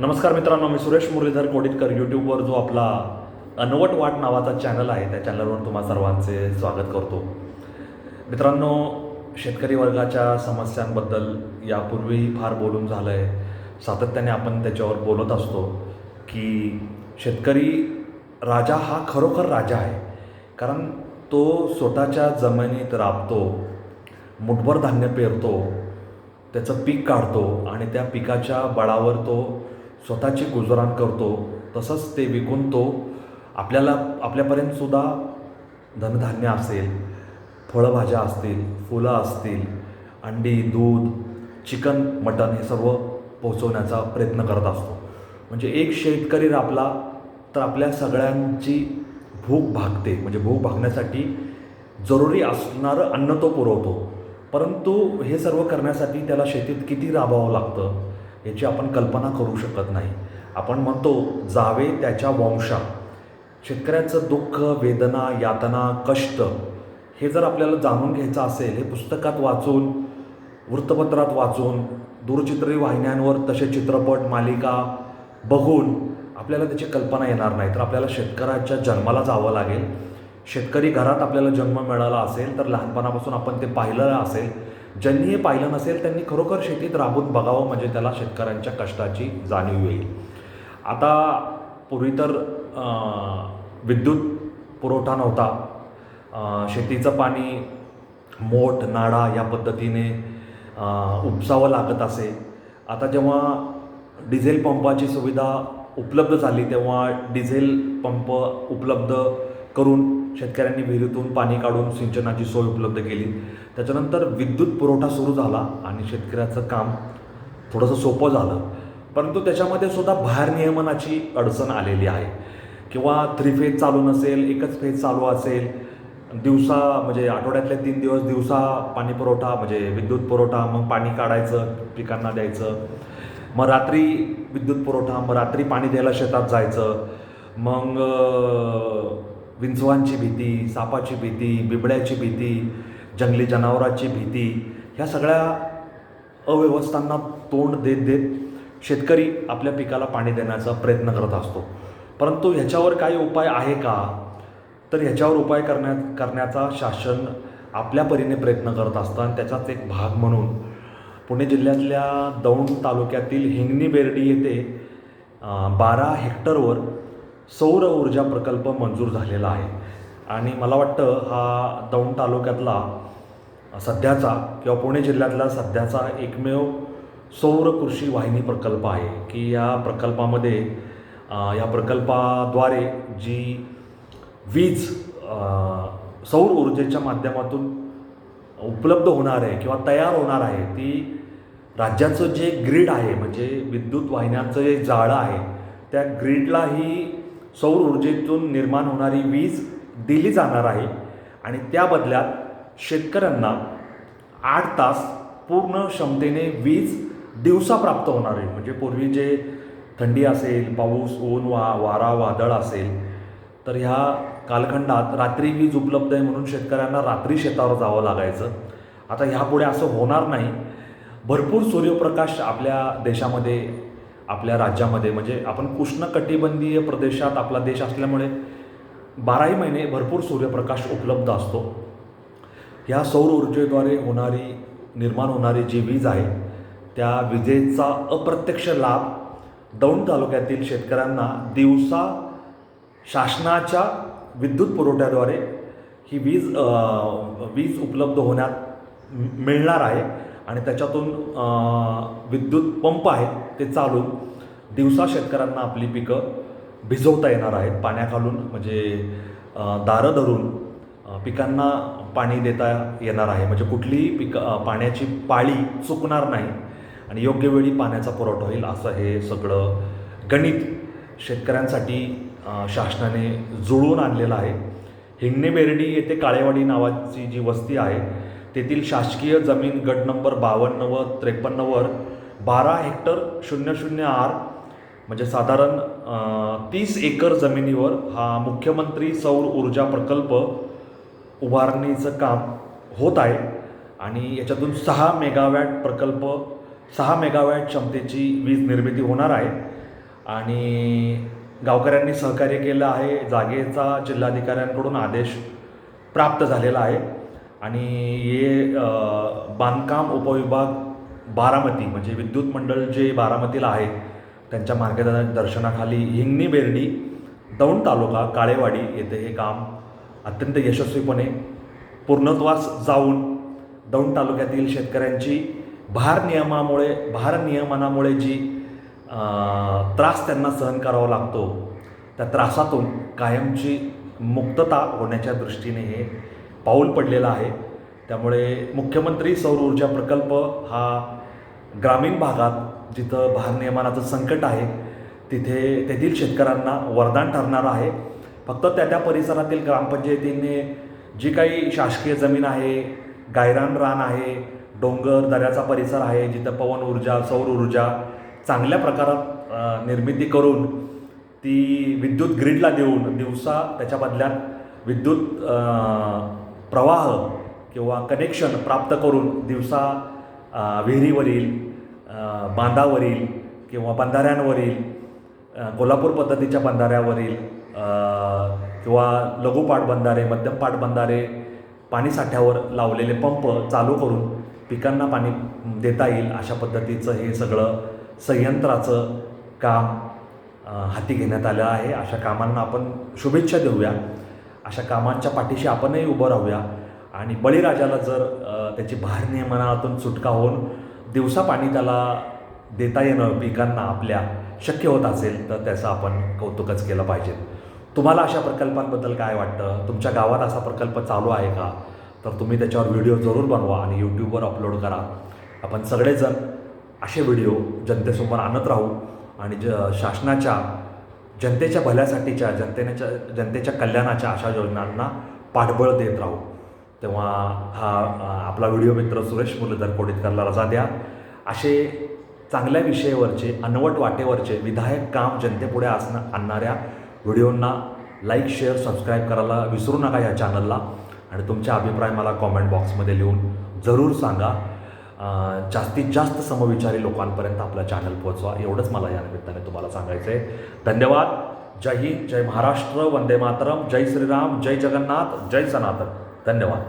नमस्कार मित्रांनो मी सुरेश मुरलीधर कोडितकर यूट्यूबवर जो आपला अनवट वाट नावाचा चॅनल आहे त्या चॅनलवर तुम्हा सर्वांचे स्वागत करतो. मित्रांनो शेतकरी वर्गाच्या समस्यांबद्दल यापूर्वीही फार बोलून झालं आहे सातत्याने आपण त्याच्यावर बोलत असतो की शेतकरी राजा हा खरोखर राजा आहे. कारण तो स्वतःच्या जमिनीत राबतो मुठभर धान्य पेरतो त्याचं पीक काढतो आणि त्या पिकाच्या बळावर तो स्वतःची गुजराण करतो तसंच ते विकून तो आपल्याला आपल्यापर्यंतसुद्धा धनधान्य असेल फळभाज्या असतील फुलं असतील अंडी दूध चिकन मटन हे सर्व पोहोचवण्याचा प्रयत्न करत असतो. म्हणजे एक शेतकरी राबला तर आपल्या सगळ्यांची भूक भागते. म्हणजे भूक भागण्यासाठी जरुरी असणारं अन्न तो पुरवतो. परंतु हे सर्व करण्यासाठी त्याला शेतीत किती राबावं लागतं? याची आपण कल्पना करू शकत नाही. आपण म्हणतो जावे त्याच्या वंशा. शेतकऱ्याचं दुःख वेदना यातना कष्ट हे जर आपल्याला जाणून घ्यायचं असेल हे पुस्तकात वाचून वृत्तपत्रात वाचून दूरचित्री वाहिन्यांवर तसे चित्रपट मालिका बघून आपल्याला त्याची कल्पना येणार नाही. तर आपल्याला शेतकऱ्याच्या जन्माला जावं लागेल. शेतकरी घरात आपल्याला जन्म मिळाला असेल तर लहानपणापासून आपण ते पाहिलं असेल. ज्यांनी हे पाहिलं नसेल त्यांनी खरोखर शेतीत राबून बघावं म्हणजे त्याला शेतकऱ्यांच्या कष्टाची जाणीव येईल. आता पूर्वी तर विद्युत पुरवठा नव्हता. शेतीचं पाणी मोठ नाडा या पद्धतीने उपसावं लागत असे. आता जेव्हा डिझेल पंपाची सुविधा उपलब्ध झाली तेव्हा डिझेल पंप उपलब्ध करून शेतकऱ्यांनी विहिरीतून पाणी काढून सिंचनाची सोय उपलब्ध केली. त्याच्यानंतर विद्युत पुरवठा सुरू झाला आणि शेतकऱ्याचं काम थोडंसं सोपं झालं. परंतु त्याच्यामध्ये सुद्धा बाहेर नियमनाची अडचण आलेली आहे. किंवा थ्री फेज चालू नसेल एकच फेज चालू असेल दिवसा म्हणजे आठवड्यातले तीन दिवस दिवसा पाणी पुरवठा म्हणजे विद्युत पुरवठा मग पाणी काढायचं पिकांना द्यायचं. मग रात्री विद्युत पुरवठा मग रात्री पाणी द्यायला शेतात जायचं. मग विंचवांची भीती सापाची भीती बिबड्याची भीती जंगली जनावराची भीती ह्या सगळ्या अव्यवस्थांना तोंड देत देत शेतकरी आपल्या पिकाला पाणी देण्याचा प्रयत्न करत असतो. परंतु ह्याच्यावर काही उपाय आहे का? तर ह्याच्यावर उपाय करण्या करण्याचा शासन आपल्या परीने प्रयत्न करत असतं आणि त्याचाच एक भाग म्हणून पुणे जिल्ह्यातल्या दौंड तालुक्यातील हिंगणी बेर्डी येथे बारा हेक्टरवर सौर ऊर्जा प्रकल्प मंजूर झालेला आहे. आणि मला वाटतं हा दौंड तालुक्यातला सध्याचा किंवा पुणे जिल्ह्यातला सध्याचा एकमेव सौर कृषी वाहिनी प्रकल्प आहे की या प्रकल्पामध्ये या प्रकल्पाद्वारे जी वीज सौर ऊर्जेच्या माध्यमातून उपलब्ध होणार आहे किंवा तयार होणार आहे ती राज्याचं जे ग्रीड आहे म्हणजे विद्युत वाहिन्यांचं जे जाळं आहे त्या ग्रीडला ही सौर ऊर्जेतून निर्माण होणारी वीज दिली जाणार आहे आणि त्या बदल्यात शेतकऱ्यांना आठ तास पूर्ण क्षमतेने वीज दिवसा प्राप्त होणार आहे. म्हणजे पूर्वी जे थंडी असेल पाऊस ऊन वा वारा वादळ असेल तर ह्या कालखंडात रात्री वीज उपलब्ध आहे म्हणून शेतकऱ्यांना रात्री शेतावर जावं लागायचं. आता ह्यापुढे असं होणार नाही. भरपूर सूर्यप्रकाश आपल्या देशामध्ये आपल्या राज्यामध्ये म्हणजे आपण उष्णकटिबंधीय प्रदेशात आपला देश असल्यामुळे बाराही महिने भरपूर सूर्यप्रकाश उपलब्ध असतो. ह्या सौर ऊर्जेद्वारे होणारी निर्माण होणारी जी वीज आहे त्या विजेचा अप्रत्यक्ष लाभ दौंड तालुक्यातील शेतकऱ्यांना दिवसा शासनाच्या विद्युत पुरवठ्याद्वारे ही वीज वीज उपलब्ध होण्यात मिळणार आहे. आणि त्याच्यातून विद्युत पंप आहेत ते चालून दिवसा शेतकऱ्यांना आपली पिकं भिजवता येणार आहेत. पाण्याखालून म्हणजे दारं धरून पिकांना पाणी देता येणार आहे. म्हणजे कुठलीही पिक पाण्याची पाळी चुकणार नाही आणि योग्य वेळी पाण्याचा पुरवठा होईल असं हे सगळं गणित शेतकऱ्यांसाठी शासनाने जुळवून आणलेलं आहे. हिंगणे बेर्डी येथे काळेवाडी नावाची जी वस्ती आहे तेथील शासकीय जमीन गट नंबर बावन्न व त्रेपन्नवर बारा हेक्टर शून्य शून्य आर म्हणजे साधारण तीस एकर जमिनीवर हा मुख्यमंत्री सौर ऊर्जा प्रकल्प उभारणीचं काम होत आहे आणि याच्यातून सहा मेगावॅट प्रकल्प सहा मेगावॅट क्षमतेची वीज निर्मिती होणार आहे. आणि गावकऱ्यांनी सहकार्य केलं आहे जागेचा जिल्हाधिकाऱ्यांकडून आदेश प्राप्त झालेला आहे. आणि हे बांधकाम उपविभाग बारामती म्हणजे विद्युत मंडळ जे बारामतीला आहे त्यांच्या मार्गदर्शनाखाली हिंगणी बेर्डी दौंड तालुका काळेवाडी येथे हे काम अत्यंत यशस्वीपणे पूर्णत्वास जाऊन दौंड तालुक्यातील शेतकऱ्यांची भार नियमामुळे भार नियमनामुळे जी त्रास त्यांना सहन करावा लागतो त्या त्रासातून कायमची मुक्तता होण्याच्या दृष्टीने हे पाऊल पडलेलं आहे. त्यामुळे मुख्यमंत्री सौर ऊर्जा प्रकल्प हा ग्रामीण भागात जिथं भारनियमनाचं संकट आहे तिथे तेथील शेतकऱ्यांना वरदान ठरणार आहे. फक्त त्या त्या परिसरातील ग्रामपंचायतीने जी काही शासकीय जमीन आहे गायरान रान आहे डोंगर दऱ्याचा परिसर आहे जिथं पवन ऊर्जा सौर ऊर्जा चांगल्या प्रकारात निर्मिती करून ती विद्युत ग्रीडला देऊन दिवसा त्याच्या बदल्यात विद्युत प्रवाह किंवा कनेक्शन प्राप्त करून दिवसा विहिरीवरील बांधावरील किंवा बंधाऱ्यांवरील कोल्हापूर पद्धतीच्या बंधाऱ्यावरील किंवा लघुपाट बंधारे मध्यम पाटबंधारे पाणीसाठ्यावर लावलेले पंप चालू करून पिकांना पाणी देता येईल अशा पद्धतीचं हे सगळं संयंत्राचं काम हाती घेण्यात आलं आहे. अशा कामांना आपण शुभेच्छा देऊया. अशा कामांच्या पाठीशी आपणही उभं राहूया. आणि बळीराजाला जर त्याची भारनियमनातून सुटका होऊन दिवसा पाणी त्याला देता येणं पिकांना आपल्या शक्य होत असेल तर त्याचं आपण कौतुकच केलं पाहिजे. तुम्हाला अशा प्रकल्पांबद्दल काय वाटतं? तुमच्या गावात असा प्रकल्प चालू आहे का? तर तुम्ही त्याच्यावर व्हिडिओ जरूर बनवा आणि यूट्यूबवर अपलोड करा. आपण सगळेजण असे व्हिडिओ जनतेसमोर आणत राहू आणि ज शासनाच्या जनतेच्या भल्यासाठीच्या जनतेच्या जनतेच्या कल्याणाच्या अशा योजनांना पाठबळ देत राहू. तेव्हा हा आपला व्हिडिओ मित्र सुरेश मुरलीधर कोडितकरला रजा द्या. असे चांगल्या विषयावरचे अनवट वाटेवरचे विधायक काम जनतेपुढे असणं आणणाऱ्या व्हिडिओंना लाईक शेअर सबस्क्राईब करायला विसरू नका या चॅनलला. आणि तुमचे अभिप्राय मला कॉमेंट बॉक्समध्ये लिहून जरूर सांगा. जास्तीत जास्त समविचारी लोकांपर्यंत आपला चॅनल पोहोचवा एवढंच मला या निमित्ताने तुम्हाला सांगायचं आहे धन्यवाद. जय हिंद जय महाराष्ट्र वंदे मातरम जय श्रीराम जय जगन्नाथ जय सनातन. धन्यवाद.